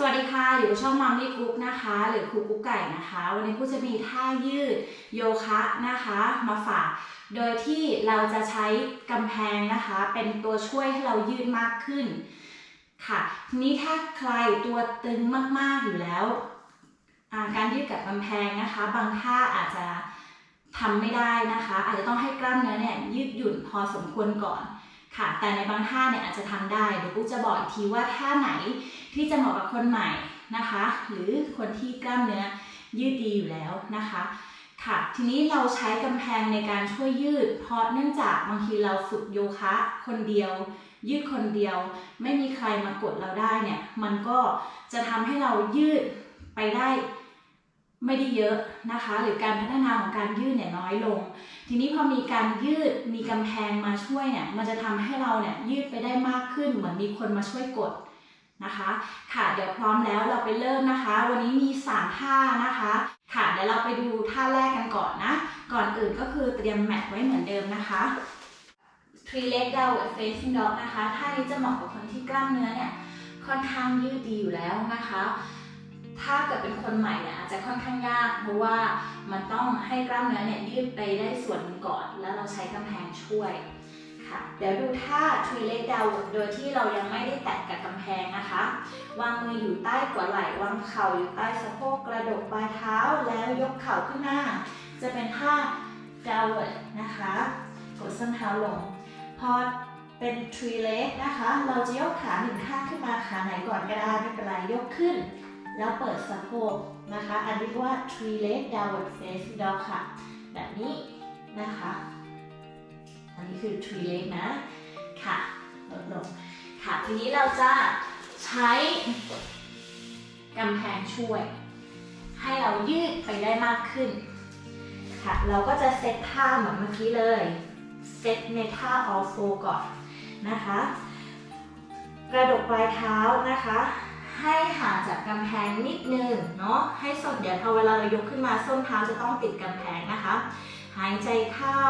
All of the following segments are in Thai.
สวัสดีค่ะ อยู่ช่องมัมมี่กุ๊กนะคะ หรือครูกุ๊กไก่นะคะ วันนี้กูจะมีท่ายืดโยคะนะคะ มาฝาก โดยที่เราจะใช้กำแพงนะคะ เป็นตัวช่วยให้เรายืดมากขึ้น ค่ะทีนี้ถ้าใครตัวตึงมากๆอยู่แล้ว การยืดกับกำแพงนะคะ บางท่าอาจจะทำไม่ได้นะคะ อาจจะต้องให้กล้ามเนื้อเนี่ยยืดหยุ่นพอสมควรก่อน ค่ะ แต่ในบางท่าเนี่ยอาจจะทำได้เดี๋ยวกูจะบอกอีกทีว่าท่าไหนที่จะเหมาะกับคนใหม่นะคะ หรือคนที่กล้ามเนื้อยืดดีอยู่แล้วนะคะค่ะ ทีนี้เราใช้กำแพงในการช่วยยืด เพราะเนื่องจากบางทีเราฝึกโยคะคนเดียว ยืดคนเดียว ไม่มีใครมากดเราได้เนี่ย มันก็จะทำให้เรายืดไปได้ไม่ได้เยอะนะคะ หรือการพัฒนาของการยืดเนี่ยน้อยลง ทีนี้พอมีการยืดมีกำแพงมาช่วยเนี่ยมันจะทำให้เราเนี่ยยืดไปได้มากขึ้น เหมือนมีคนมาช่วยกดนะคะ ค่ะเดี๋ยวพร้อมแล้วเราไปเริ่มนะคะ วันนี้มี 3 ท่านะคะ ค่ะเดี๋ยวเราไปดูท่าแรกกันก่อนนะ ก่อนอื่นก็คือเตรียมแมทไว้เหมือนเดิมนะคะ three leg down facing dog นะคะท่านี้จะเหมาะกับคนที่กล้ามเนื้อเนี่ยค่อนข้างยืดดีอยู่แล้วนะคะ ถ้าเกิดเป็นคนใหม่เนี่ยอาจจะค่อนข้างยาก เพราะว่ามันต้องให้กล้ามเนื้อเนี่ยยืดไปได้ส่วนก่อน แล้วเราใช้กำแพงช่วยค่ะเดี๋ยวดูท่า three leg down โดยที่เรายังไม่ได้แตะกับกำแพงนะคะ วางมืออยู่ใต้หัวไหล่วางเข่าอยู่ใต้สะโพกกระดกปลายเท้าแล้วยกเข่าขึ้นหน้า จะเป็นท่า downward นะคะกดส้นเท้าลง พอเป็น three leg นะคะ เราจะยกขาหนึ่งข้างขึ้นมาขาไหนก่อนก็ได้ไม่เป็นไรยกขึ้น แล้วเปิดสะโพกนะคะ อันนี้เรียกว่า three leg downward facing dog ค่ะ แบบนี้นะคะ อันนี้คือ tree leg นะ ค่ะลดลงค่ะ ทีนี้เราจะใช้กำแพงช่วย ให้เรายืดไปได้มากขึ้น ค่ะ เราก็จะเซตท่าเหมือนเมื่อกี้เลย เซตในท่า all four ก่อนนะคะ กระดกปลายเท้านะคะ ให้ห่างจากกำแพงนิดนึงเนาะให้ส้นเดี๋ยวพอเวลาเรายกขึ้นมาส้นเท้าจะต้องติดกำแพงนะคะ หายใจเข้า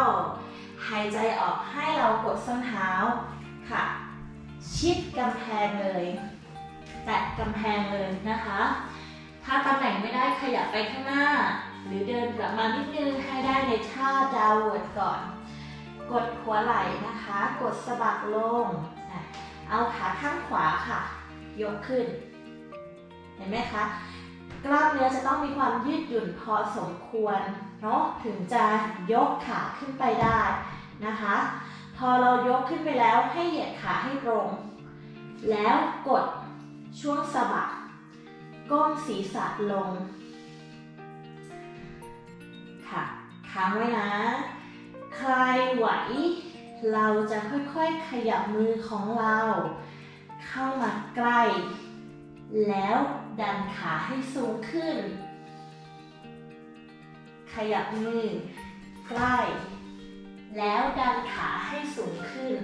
หายใจออกให้เรากดส้นเท้าค่ะ ชิดกำแพงเลย แตะกำแพงเลยนะคะ ถ้าตำแหน่งไม่ได้ขยับไปข้างหน้า หรือเดินกลับมานิดนึงให้ได้ในท่าดาวเวิร์ดก่อน กดหัวไหล่นะคะ กดสะบักลง เอาขาข้างขวาค่ะ ยกขึ้น เห็นไหมคะ กล้ามเนื้อจะต้องมีความยืดหยุ่นพอสมควรเนาะถึงจะยกขาขึ้นไปได้นะคะ พอเรายกขึ้นไปแล้วให้เหยียดขาให้ตรง แล้วกดช่วงสะบักก้มศีรษะลง ค่ะค้างไว้นะ ใครไหว เราจะค่อยๆขยับมือของเรา เข้ามาใกล้ แล้ว ดันขาให้สูงขึ้น ขยับมือใกล้ แล้วดันขาให้สูงขึ้น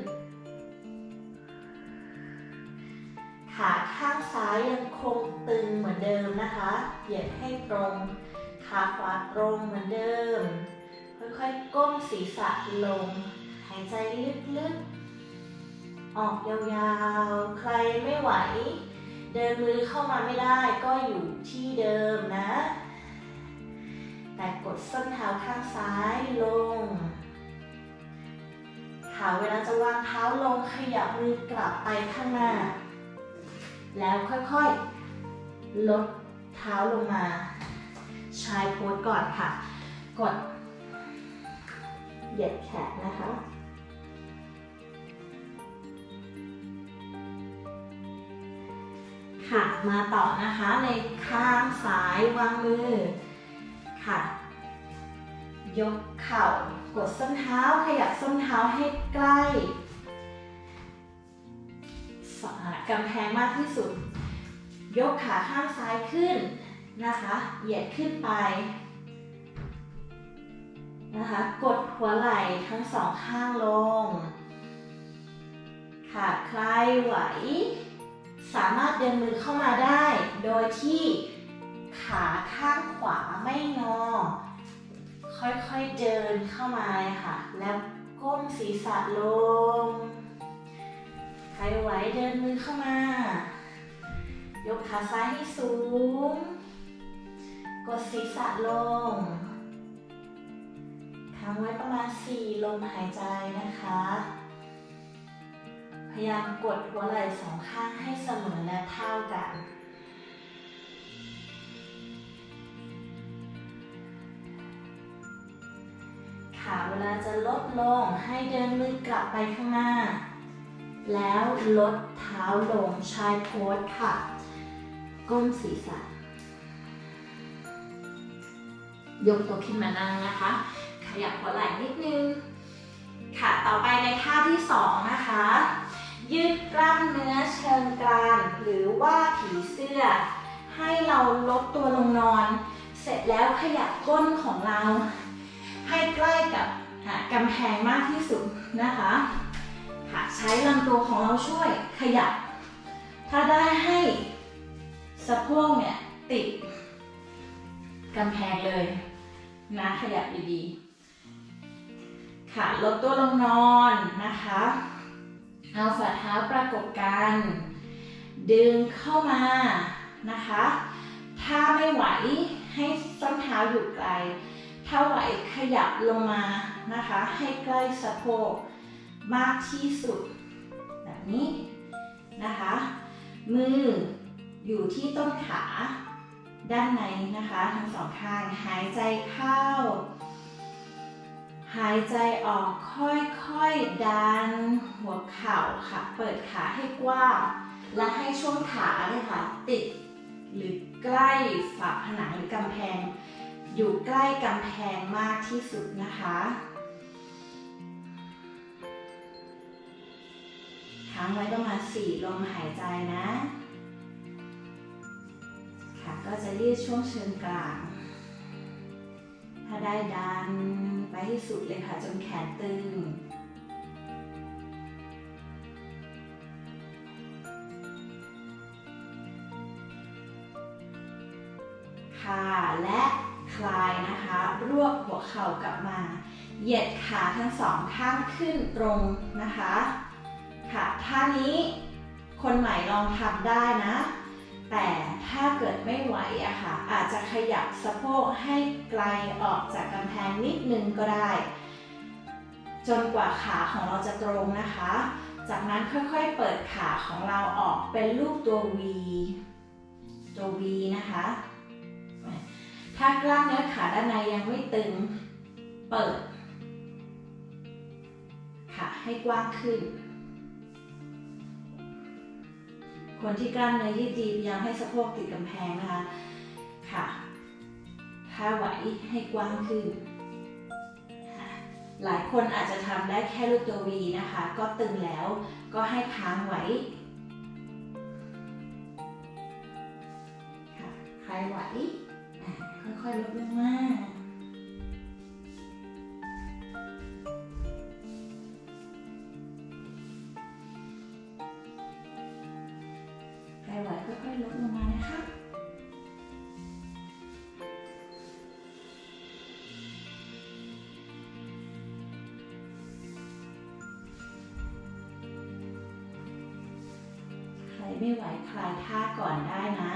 ขาข้างซ้ายยังคงตึงเหมือนเดิมนะคะ เหยียดให้ตรง ขาขวาตรงเหมือนเดิม ค่อยๆก้มศีรษะลง หายใจลึกๆ ออกยาวๆ ใครไม่ไหว เดินมือเข้ามาไม่ได้ก็อยู่ที่เดิมนะ แต่กดส้นเท้าข้างซ้ายลงขาเวลาจะวางเท้าลงขยับมือกลับไปข้างหน้า แล้วค่อยๆ ลดเท้าลงมาชายโพสก่อนค่ะ กด เหยียดแขนนะคะ ค่ะ มาต่อนะคะในข้างซ้ายวางมือ ค่ะ ยกเข่ากดส้นเท้าขยับส้นเท้าให้ใกล้สกำแพงมากที่สุด ยกขาข้างซ้ายขึ้นนะคะ เหยียดขึ้นไปนะคะ กดหัวไหล่ทั้งสองข้างลง ค่ะใครไหว สามารถเดินมือเข้ามาได้ โดยที่ขาข้างขวาไม่งอ ค่อยๆเดินเข้ามาค่ะ แล้วก้มศีรษะลงใครไหวเดินมือเข้ามา ยกขาซ้ายให้สูง กดศีรษะลงค้างไว้ประมาณ 4 ลมหายใจนะคะ พยายามกดหัวไหล่สองข้างให้เสมอและเท่ากันขาเวลาจะลดลงให้เดินมือกลับไปข้างหน้า แล้วลดเท้าลงชายโพสค่ะ ก้มศีรษะ ยกตัวขึ้นมานั่งนะคะ ขยับหัวไหล่นิดนึง ค่ะ ต่อไปในท่าที่2นะคะ ยืดกล้ามเนื้อเชิงกรานหรือว่าผีเสื้อ ให้เราลดตัวลงนอน เสร็จแล้วขยับก้นของเรา ให้ใกล้กับกำแพงมากที่สุดนะคะค่ะใช้ลำตัวของเราช่วยขยับ ถ้าได้ให้สะโพกเนี่ยติดกำแพงเลยนะขยับดีๆค่ะลดตัวลงนอนนะคะ เอาฝ่าเท้าประกบกัน ดึงเข้ามานะคะ ถ้าไม่ไหวให้ส้นเท้าอยู่ไกล ถ้าไหวขยับลงมานะคะ ให้ใกล้สะโพกมากที่สุด แบบนี้นะคะ มืออยู่ที่ต้นขาด้านในนะคะ ทั้งสองข้างหายใจเข้า หายใจออกค่อยๆ ดัน หัวเข่าค่ะ เปิดขาให้กว้างและให้ช่วงขาเนี่ยค่ะ ติดหรือใกล้ฝาผนังหรือกำแพง อยู่ใกล้กำแพงมากที่สุดนะคะ ค้างไว้ประมาณ4ลมหายใจนะ ค่ะก็จะยืดช่วงเชิงกลาง ถ้าได้ดัน ไปให้สุดเลยค่ะจนแขนตึง ค่ะและคลายนะคะ รวบหัวเข่ากลับมา เหยียดขาทั้งสองข้างขึ้นตรงนะคะ ค่ะท่านี้คนใหม่ลองทำได้นะ แต่ถ้าเกิดไม่ไหวอะค่ะอาจจะขยับสะโพกให้ไกลออกจากกำแพงนิดนึงก็ได้ จนกว่าขาของเราจะตรงนะคะ จากนั้นค่อยๆเปิดขาของเราออกเป็นรูปตัว V ตัว V นะคะ ถ้ากล้ามเนื้อขาด้านในยังไม่ตึง เปิดขาให้กว้างขึ้น คนที่กล้ามเนื้อยืดดีพยายามให้สะโพกติดกำแพงนะคะ ค่ะ ถ้าไหวให้กว้างขึ้น หลายคนอาจจะทำได้แค่รูปตัว V นะคะ ก็ตึงแล้วก็ให้ค้างไว้ค่ะใครไหวค่อยๆลดลงมา ค่อยๆลดลงมานะคะใครไม่ไหวคลายท่าก่อนได้นะ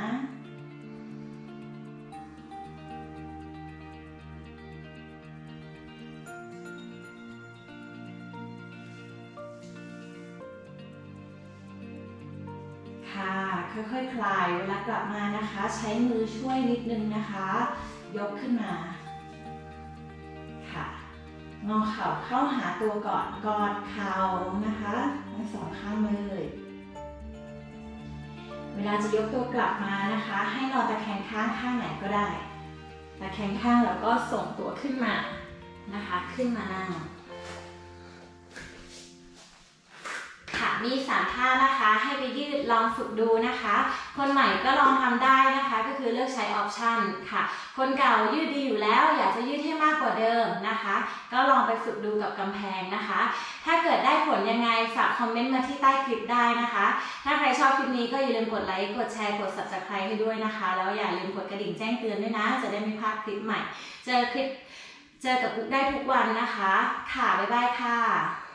ลายเวลากลับมานะคะ ใช้มือช่วยนิดนึงนะคะ ยกขึ้นมาค่ะงอเข่าเข้าหาตัวก่อนกอดเข่านะคะทั้งสองข้างมือเวลาจะยกตัวกลับมานะคะ ให้นอนตะแคงข้างข้างไหนก็ได้ ตะแคงข้างแล้วก็ส่งตัวขึ้นมานะคะ ขึ้นมานั่ง มีสามท่านะคะ ให้ไปยืดลองฝึกดูนะคะ คนใหม่ก็ลองทำได้นะคะ ก็คือเลือกใช้ออปชันค่ะ คนเก่ายืดดีอยู่แล้ว อยากจะยืดให้มากกว่าเดิมนะคะ ก็ลองไปฝึกดูกับกำแพงนะคะ ถ้าเกิดได้ผลยังไงฝากคอมเมนต์มาที่ใต้คลิปได้นะคะ ถ้าใครชอบคลิปนี้ก็อย่าลืมกดไลค์กดแชร์กด subscribe ให้ด้วยนะคะ แล้วอย่าลืมกดกระดิ่งแจ้งเตือนด้วยนะ จะได้ไม่พลาดคลิปใหม่ เจอคลิปเจอกับกุ๊กได้ทุกวันนะคะ ค่ะ บ๊ายบายค่ะ